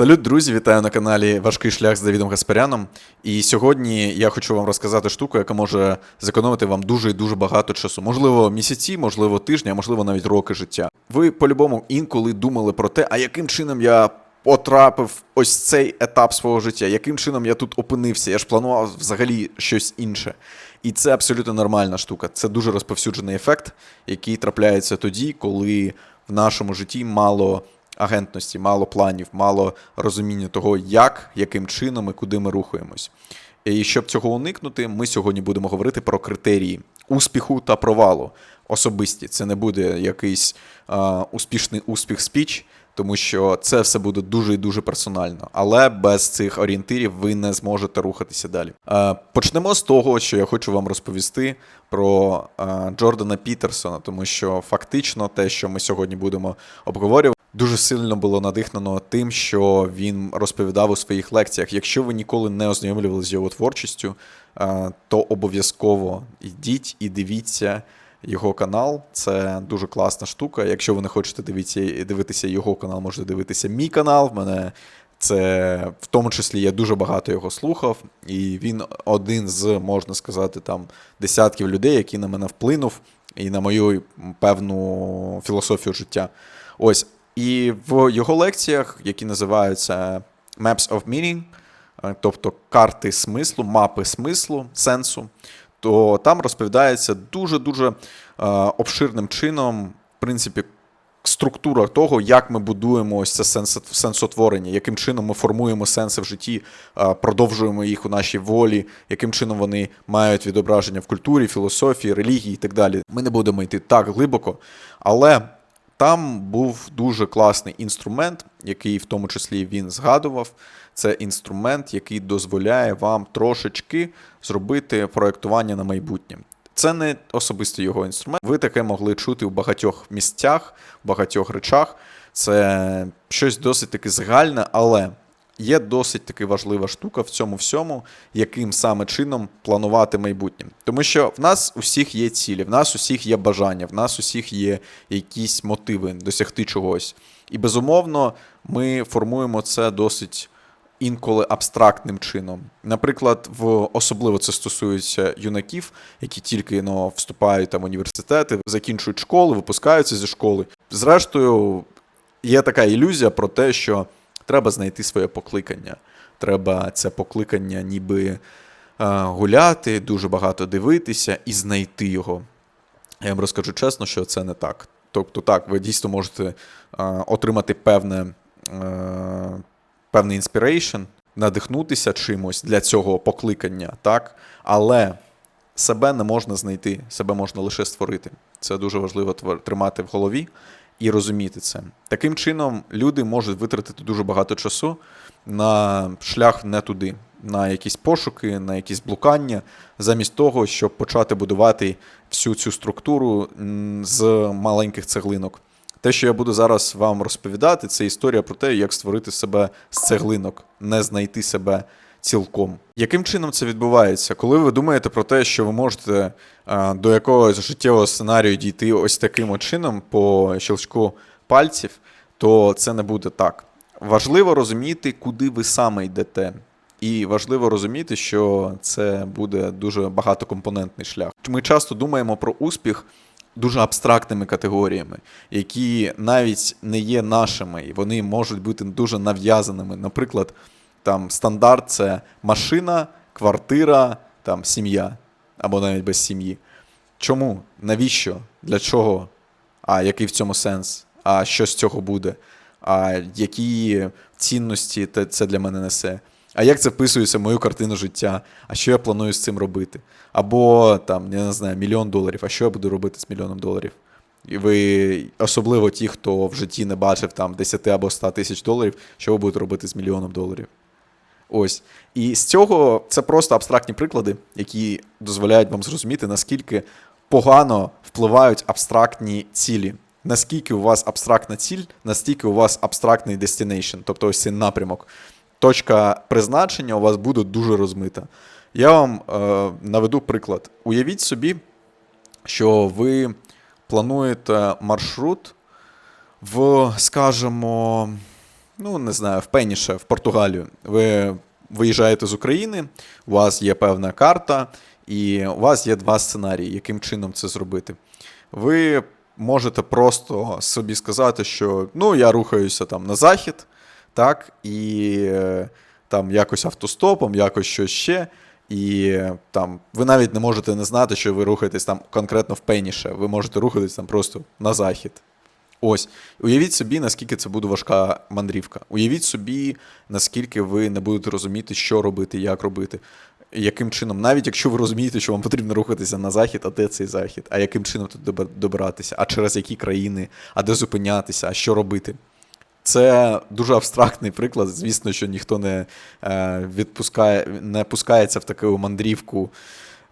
Салют, друзі! Вітаю на каналі Важкий шлях з Давідом Гаспаряном. І сьогодні я хочу вам розказати штуку, яка може зекономити вам дуже і дуже багато часу. Можливо, місяці, можливо, тижні, а можливо навіть роки життя. Ви по-любому інколи думали про те, а яким чином я потрапив ось цей етап свого життя, яким чином я тут опинився. Я ж планував взагалі щось інше. І це абсолютно нормальна штука. Це дуже розповсюджений ефект, який трапляється тоді, коли в нашому житті мало агентності, мало планів, мало розуміння того, як, яким чином і куди ми рухаємось. І щоб цього уникнути, ми сьогодні будемо говорити про критерії успіху та провалу. Особисті. Це не буде якийсь а, успішний успіх спіч, тому що це все буде дуже і дуже персонально. Але без цих орієнтирів ви не зможете рухатися далі. А, почнемо з того, що я хочу вам розповісти про а, Джордана Пітерсона, тому що фактично те, що ми сьогодні будемо обговорювати, дуже сильно було надихнено тим, що він розповідав у своїх лекціях. Якщо ви ніколи не ознайомлювалися з його творчістю, е, то обов'язково йдіть і дивіться його канал. Це дуже класна штука. Якщо ви не хочете дивитися, дивитися його канал, можете дивитися мій канал. В мене це в тому числі я дуже багато його слухав, і він один з, можна сказати, там десятків людей, які на мене вплинув, і на мою певну філософію життя. Ось. І в його лекціях, які називаються Maps of Meaning, е, тобто карти смислу, мапи смислу, сенсу, то там розповідається дуже-дуже е, обширним чином, в принципі, структура того, як ми будуємо ось це сенс, сенсотворення, яким чином ми формуємо сенси в житті, е, продовжуємо їх у нашій волі, яким чином вони мають відображення в культурі, філософії, релігії і так далі. Ми не будемо йти так глибоко, але. Там був дуже класний інструмент, який в тому числі він згадував. Це інструмент, який дозволяє вам трошечки зробити проєктування на майбутнє. Це не особисто його інструмент. Ви таке могли чути в багатьох місцях, в багатьох речах. Це щось досить таки загальне, але є досить таки важлива штука в цьому всьому, яким саме чином планувати майбутнє. Тому що в нас усіх є цілі, в нас усіх є бажання, в нас усіх є якісь мотиви досягти чогось. І безумовно, ми формуємо це досить. Інколи абстрактним чином. Наприклад, в особливо це стосується юнаків, які тільки ну, вступають там в університети, закінчують школи, випускаються зі школи. Зрештою, є така ілюзія про те, що треба знайти своє покликання. Треба це покликання ніби е, гуляти, дуже багато дивитися і знайти його. Я вам розкажу чесно, що це не так. Тобто, так, ви дійсно можете е, отримати певне, е, певний інспірейшн, надихнутися чимось для цього покликання, так? але себе не можна знайти, себе можна лише створити. Це дуже важливо тримати в голові і розуміти це. Таким чином, люди можуть витратити дуже багато часу на шлях не туди, на якісь пошуки, на якісь блукання, замість того, щоб почати будувати всю цю структуру з маленьких цеглинок. Те, що я буду зараз вам розповідати, це історія про те, як створити себе з цеглинок, не знайти себе цілком. Яким чином це відбувається? Коли ви думаєте про те, що ви можете а, до якогось життєвого сценарію дійти ось таким чином по щелчку пальців, то це не буде так. Важливо розуміти, куди ви саме йдете. І важливо розуміти, що це буде дуже багатокомпонентний шлях. Ми часто думаємо про успіх дуже абстрактними категоріями, які навіть не є нашими, і вони можуть бути дуже нав'язаними. Наприклад, там стандарт це машина, квартира, там сім'я або навіть без сім'ї. Чому? Навіщо? Для чого? А який в цьому сенс? А що з цього буде? А які цінності це для мене несе? А як це вписується в мою картину життя? А що я планую з цим робити? Або там, я не знаю, мільйон доларів. А що я буду робити з мільйоном доларів? І ви, особливо ті, хто в житті не бачив там 10 або 100 тисяч доларів, що ви будете робити з мільйоном доларів? Ось. І з цього це просто абстрактні приклади, які дозволяють вам зрозуміти, наскільки погано впливають абстрактні цілі. Наскільки у вас абстрактна ціль, настільки у вас абстрактний destination, тобто ось цей напрямок. Точка призначення у вас буде дуже розмита. Я вам е, наведу приклад. Уявіть собі, що ви плануєте маршрут в, скажімо, ну не знаю, в Пеніше, в Португалію. Ви виїжджаєте з України, у вас є певна карта, і у вас є два сценарії, яким чином це зробити. Ви можете просто собі сказати, що ну, я рухаюся там на захід, так, і е, там якось автостопом, якось щось ще. І там ви навіть не можете не знати, що ви рухаєтесь там конкретно в пеніше. Ви можете рухатись там просто на захід. Ось, уявіть собі, наскільки це буде важка мандрівка. Уявіть собі, наскільки ви не будете розуміти, що робити, як робити, яким чином, навіть якщо ви розумієте, що вам потрібно рухатися на захід, а де цей захід, а яким чином тут добиратися, а через які країни, а де зупинятися, а що робити. Це дуже абстрактний приклад. Звісно, що ніхто не е, відпускає, не пускається в таку мандрівку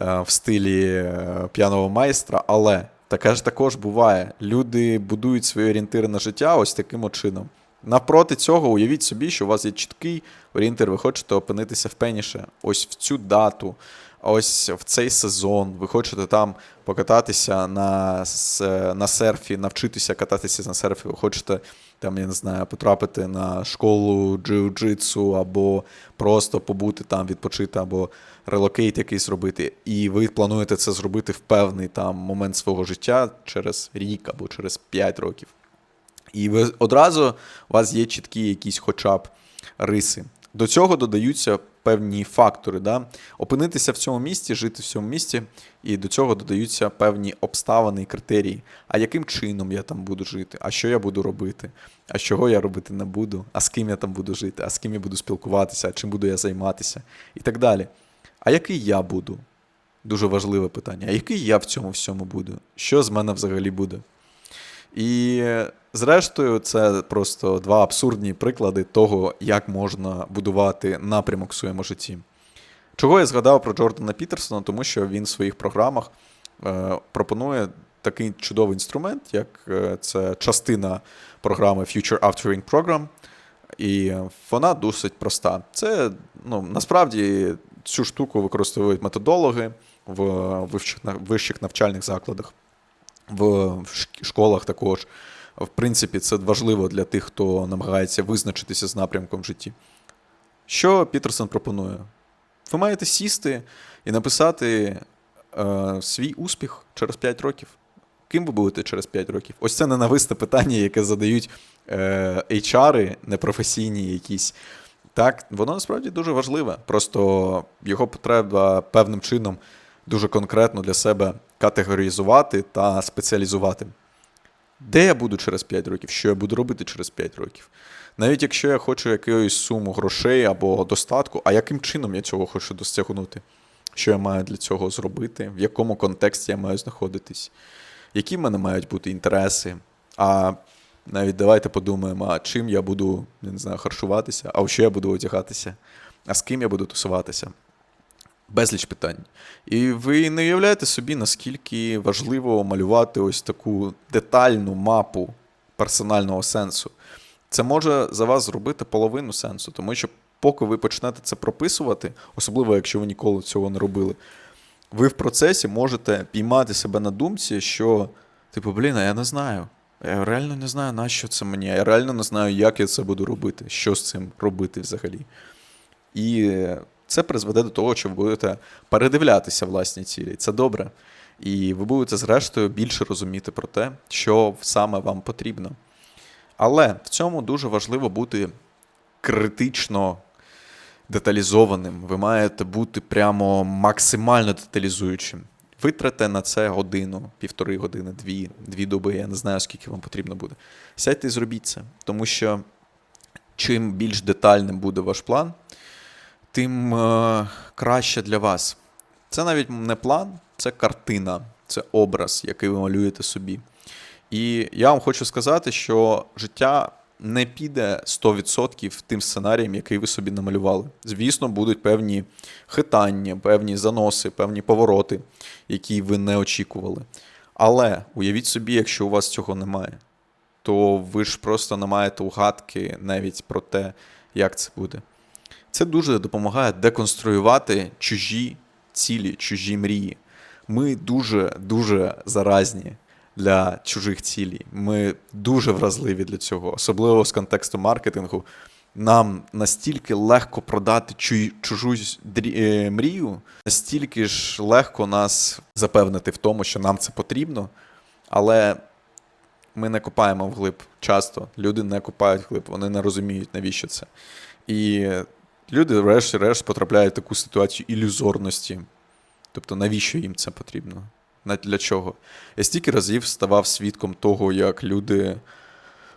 е, в стилі е, п'яного майстра, але таке ж також буває. Люди будують свої орієнтири на життя ось таким чином. Навпроти цього, уявіть собі, що у вас є чіткий орієнтир, ви хочете опинитися в пеніше, ось в цю дату, ось в цей сезон. Ви хочете там покататися на, на серфі, навчитися кататися на серфі, ви хочете там, я не знаю, потрапити на школу джиу-джитсу, або просто побути там, відпочити, або релокейт якийсь робити. І ви плануєте це зробити в певний там момент свого життя через рік або через 5 років. І ви одразу у вас є чіткі якісь хоча б риси. До цього додаються певні фактори. Да? Опинитися в цьому місті, жити в цьому місті, і до цього додаються певні обставини і критерії. А яким чином я там буду жити? А що я буду робити? А чого я робити не буду? А з ким я там буду жити? А з ким я буду спілкуватися? А чим буду я займатися? І так далі. А який я буду? Дуже важливе питання. А який я в цьому всьому буду? Що з мене взагалі буде? І зрештою, це просто два абсурдні приклади того, як можна будувати напрямок в своєму житті. Чого я згадав про Джордана Пітерсона, тому що він в своїх програмах е, пропонує такий чудовий інструмент, як е, це частина програми Future Aftering Program. І вона досить проста. Це ну, насправді цю штуку використовують методологи в вищих, навчальних закладах, в школах також. В принципі, це важливо для тих, хто намагається визначитися з напрямком в житті. Що Пітерсон пропонує? Ви маєте сісти і написати е, свій успіх через 5 років. Ким ви будете через 5 років? Ось це ненависне питання, яке задають е, HR, непрофесійні якісь. Так, воно насправді дуже важливе. Просто його треба певним чином дуже конкретно для себе категоризувати та спеціалізувати. Де я буду через 5 років? Що я буду робити через 5 років? Навіть якщо я хочу якоюсь суму грошей або достатку, а яким чином я цього хочу досягнути? Що я маю для цього зробити? В якому контексті я маю знаходитись? Які в мене мають бути інтереси? А навіть давайте подумаємо, а чим я буду, я не знаю, харчуватися, а у що я буду одягатися, а з ким я буду тусуватися. Безліч питань. І ви не уявляєте собі, наскільки важливо малювати ось таку детальну мапу персонального сенсу. Це може за вас зробити половину сенсу, тому що поки ви почнете це прописувати, особливо якщо ви ніколи цього не робили, ви в процесі можете піймати себе на думці, що, типу, блін, а я не знаю. Я реально не знаю, на що це мені. Я реально не знаю, як я це буду робити, що з цим робити взагалі. І це призведе до того, що ви будете передивлятися власні цілі. Це добре. І ви будете, зрештою, більше розуміти про те, що саме вам потрібно. Але в цьому дуже важливо бути критично деталізованим. Ви маєте бути прямо максимально деталізуючим. Витрате на це годину, півтори години, дві, дві доби. Я не знаю, скільки вам потрібно буде. Сядьте і зробіть це. Тому що чим більш детальним буде ваш план, тим е, краще для вас. Це навіть не план, це картина, це образ, який ви малюєте собі. І я вам хочу сказати, що життя не піде 100% тим сценарієм, який ви собі намалювали. Звісно, будуть певні хитання, певні заноси, певні повороти, які ви не очікували. Але уявіть собі, якщо у вас цього немає, то ви ж просто не маєте угадки навіть про те, як це буде. Це дуже допомагає деконструювати чужі цілі, чужі мрії. Ми дуже дуже заразні для чужих цілей. Ми дуже вразливі для цього, особливо з контексту маркетингу. Нам настільки легко продати чу- чужу е, мрію, настільки ж легко нас запевнити в тому, що нам це потрібно, але ми не копаємо вглиб часто. Люди не копають вглиб, вони не розуміють, навіщо це. І люди, врешті-решт, потрапляють в таку ситуацію ілюзорності. Тобто, навіщо їм це потрібно? Для чого? Я стільки разів ставав свідком того, як люди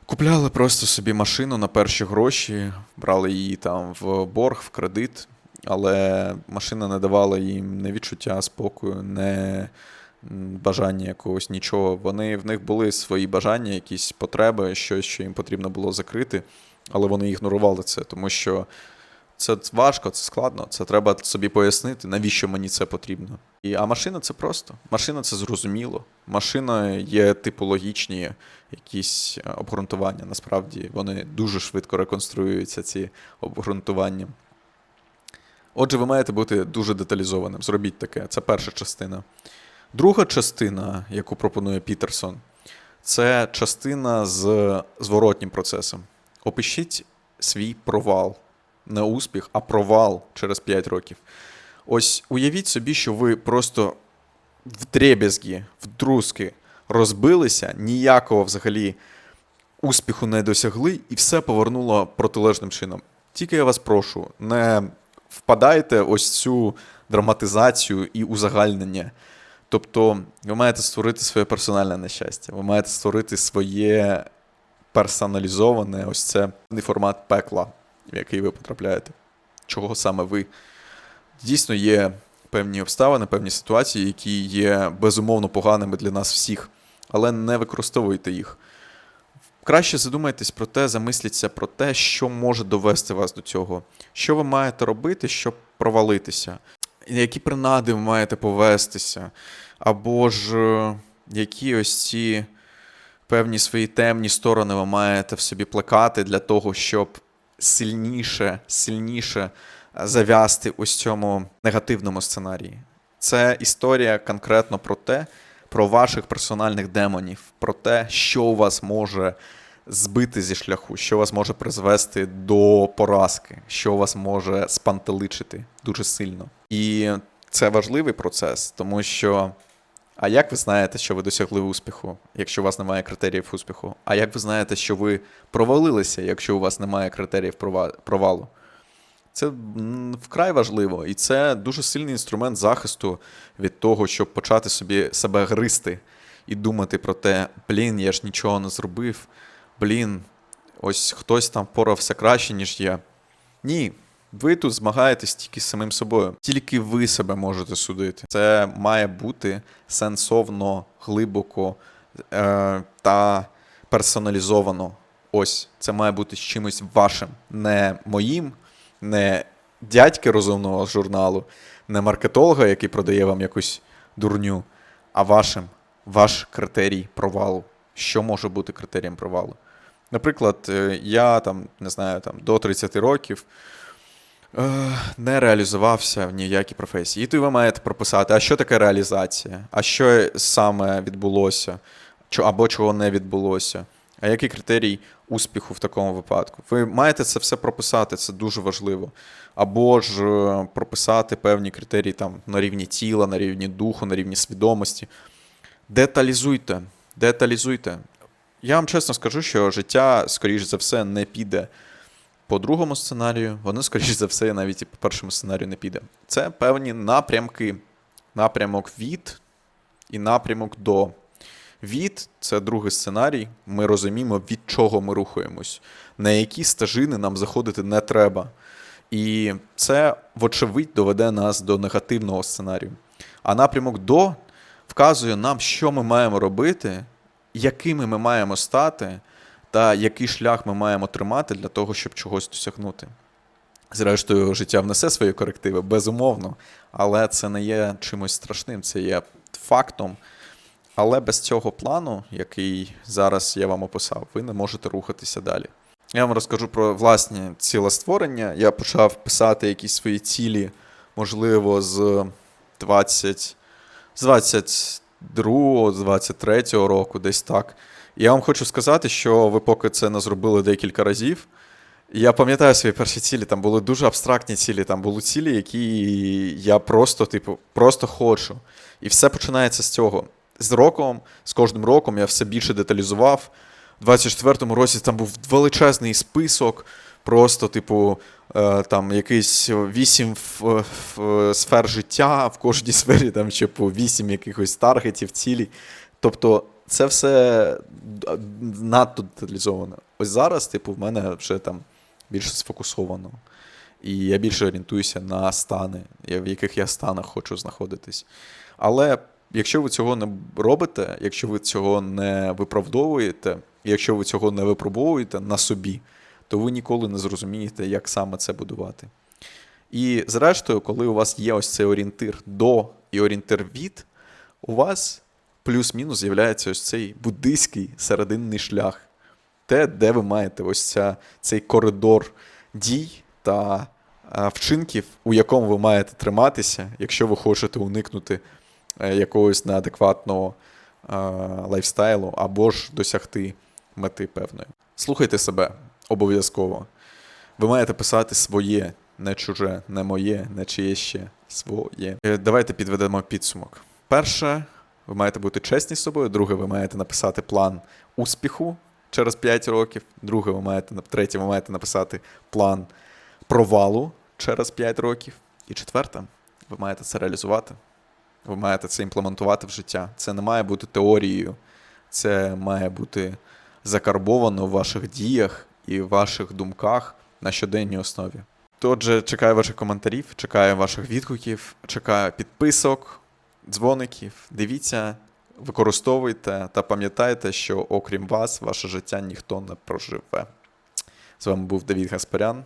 купляли просто собі машину на перші гроші, брали її там в борг, в кредит, але машина не давала їм не відчуття спокою, не бажання якогось нічого. Вони в них були свої бажання, якісь потреби, щось, що їм потрібно було закрити, але вони ігнорували це, тому що це важко, це складно. Це треба собі пояснити, навіщо мені це потрібно. І, а машина це просто. Машина це зрозуміло. Машина є типологічні якісь е, обґрунтування. Насправді вони дуже швидко реконструюються, ці обґрунтування. Отже, ви маєте бути дуже деталізованим. Зробіть таке. Це перша частина. Друга частина, яку пропонує Пітерсон, це частина з зворотнім процесом. Опишіть свій провал. Не успіх, а провал через 5 років. Ось уявіть собі, що ви просто в дребезгі, в друзки розбилися, ніякого взагалі успіху не досягли, і все повернуло протилежним чином. Тільки я вас прошу, не впадайте ось цю драматизацію і узагальнення. Тобто, ви маєте створити своє персональне нещастя, ви маєте створити своє персоналізоване, ось це формат пекла, в який ви потрапляєте. Чого саме ви? Дійсно, є певні обставини, певні ситуації, які є безумовно поганими для нас всіх, але не використовуйте їх. Краще задумайтесь про те, замисліться про те, що може довести вас до цього, що ви маєте робити, щоб провалитися, які принади ви маєте повестися, або ж е, які ось ці певні свої темні сторони ви маєте в собі плекати для того, щоб сильніше, сильніше зав'язти ось цьому негативному сценарії. Це історія конкретно про те, про ваших персональних демонів, про те, що вас може збити зі шляху, що вас може призвести до поразки, що вас може спантеличити дуже сильно. І це важливий процес, тому що. А як ви знаєте, що ви досягли успіху, якщо у вас немає критеріїв успіху? А як ви знаєте, що ви провалилися, якщо у вас немає критеріїв прова- провалу? Це вкрай важливо, і це дуже сильний інструмент захисту від того, щоб почати собі себе гризти і думати про те, блін, я ж нічого не зробив, блін, ось хтось там впорався краще, ніж я. Ні, ви тут змагаєтесь тільки з самим собою. Тільки ви себе можете судити. Це має бути сенсовно, глибоко е, та персоналізовано. Ось це має бути з чимось вашим, не моїм, не дядьки розумного журналу, не маркетолога, який продає вам якусь дурню, а вашим, ваш критерій провалу. Що може бути критерієм провалу? Наприклад, е, я там, не знаю, там до 30 років е, не реалізувався в ніякій професії. І то ви маєте прописати, а що таке реалізація, а що саме відбулося, або чого не відбулося. А який критерій успіху в такому випадку? Ви маєте це все прописати, це дуже важливо. Або ж е, прописати певні критерії там на рівні тіла, на рівні духу, на рівні свідомості. Деталізуйте, деталізуйте. Я вам чесно скажу, що життя, скоріш за все, не піде по другому сценарію, воно, скоріш за все, навіть і по першому сценарію не піде. Це певні напрямки, напрямок від і напрямок до. Від це другий сценарій. Ми розуміємо, від чого ми рухаємось, на які стежини нам заходити не треба. І це, вочевидь, доведе нас до негативного сценарію. А напрямок до вказує нам, що ми маємо робити, якими ми маємо стати, та який шлях ми маємо тримати для того, щоб чогось досягнути. Зрештою, життя внесе свої корективи, безумовно, але це не є чимось страшним, це є фактом. Але без цього плану, який зараз я вам описав, ви не можете рухатися далі. Я вам розкажу про власні цілестворення. Я почав писати якісь свої цілі, можливо, з 20, з 22-го, з 23-го року, десь так. Я вам хочу сказати, що ви поки це не зробили декілька разів. Я пам'ятаю свої перші цілі, там були дуже абстрактні цілі, там були цілі, які я просто, типу, просто хочу. І все починається з цього. З роком, з кожним роком я все більше деталізував. У 24-му році там був величезний список, просто, типу, е, там якийсь вісім ф- ф- сфер життя, в кожній сфері там ще по вісім якихось таргетів, цілі. Тобто, це все надто деталізовано. Ось зараз, типу, в мене вже там більше сфокусовано. І я більше орієнтуюся на стани, в яких я станах хочу знаходитись. Але якщо ви цього не робите, якщо ви цього не виправдовуєте, якщо ви цього не випробовуєте на собі, то ви ніколи не зрозумієте, як саме це будувати. І зрештою, коли у вас є ось цей орієнтир до і орієнтир від, у вас плюс-мінус з'являється ось цей буддийський серединний шлях. Те, де ви маєте ось ця, цей коридор дій та вчинків, у якому ви маєте триматися, якщо ви хочете уникнути якогось неадекватного е, лайфстайлу або ж досягти мети певної. Слухайте себе обов'язково. Ви маєте писати своє, не чуже, не моє, не чиє ще своє. Е, Давайте підведемо підсумок. Перше, ви маєте бути чесні з собою. Друге, ви маєте написати план успіху через 5 років. Друге, ви маєте третє, ви маєте написати план провалу через 5 років. І четверте, ви маєте це реалізувати. Ви маєте це імплементувати в життя. Це не має бути теорією, це має бути закарбовано в ваших діях і ваших думках на щоденній основі. Отже, чекаю ваших коментарів, чекаю ваших відгуків, чекаю підписок, дзвоників. Дивіться, використовуйте та пам'ятайте, що окрім вас, ваше життя ніхто не проживе. З вами був Давід Гаспарян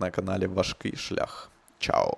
на каналі Важкий шлях. Чао!